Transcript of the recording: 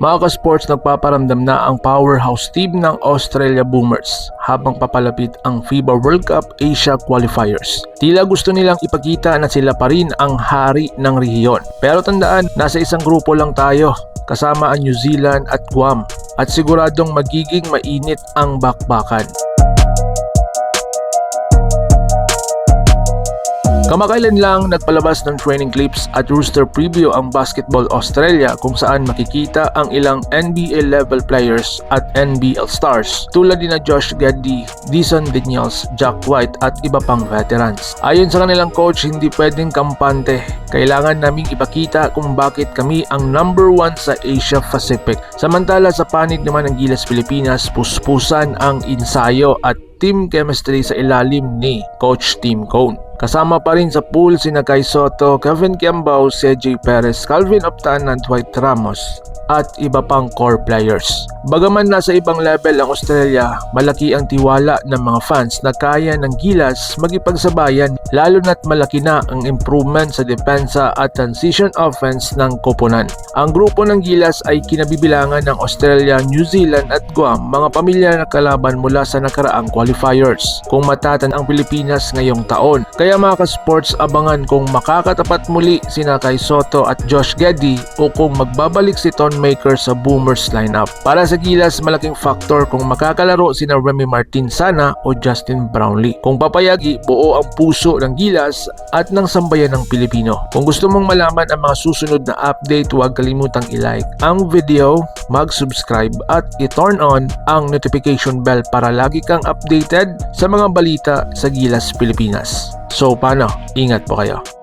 Mga ka-sports, nagpaparamdam na ang powerhouse team ng Australia Boomers habang papalapit ang FIBA World Cup Asia Qualifiers. Tila gusto nilang ipakita na sila pa rin ang hari ng rehiyon. Pero tandaan, nasa isang grupo lang tayo kasama ang New Zealand at Guam at siguradong magiging mainit ang bakbakan. Kamakailan lang nagpalabas ng training clips at rooster preview ang Basketball Australia kung saan makikita ang ilang NBA level players at NBL stars tulad ni na Josh Gaddy, Dison Daniels, Jack White at iba pang veterans. Ayon sa kanilang coach, hindi pwedeng kampante. Kailangan naming ipakita kung bakit kami ang number one sa Asia Pacific. Samantala sa panig naman ng Gilas Pilipinas, puspusan ang ensayo at team chemistry sa ilalim ni Coach Tim Cone. Kasama pa rin sa pool sina Kai Soto, Kevin Kiambao, CJ Perez, Calvin Optan at Dwight Ramos at iba pang core players. Bagaman nasa ibang level ang Australia, malaki ang tiwala ng mga fans na kaya ng Gilas magipagsabayan lalo na't malaki na ang improvement sa depensa at transition offense ng koponan. Ang grupo ng Gilas ay kinabibilangan ng Australia, New Zealand at Guam, mga pamilyar na kalaban mula sa nakaraang qualifiers. Kung matatan ang Pilipinas ngayong taon. Kaya mga ka-sports abangan kung makakatapat muli sina Kai Soto at Josh Geddy o kung magbabalik si Ton Maker sa Boomers lineup. Para sa Gilas, malaking factor kung makakalaro sina Remy Martin Sana o Justin Brownlee. Kung papayagi, buo ang puso ng Gilas at ng sambayan ng Pilipino. Kung gusto mong malaman ang mga susunod na update, huwag kalimutang i-like ang video, mag-subscribe at i-turn on ang notification bell para lagi kang updated sa mga balita sa Gilas Pilipinas. So paano? Ingat po kayo.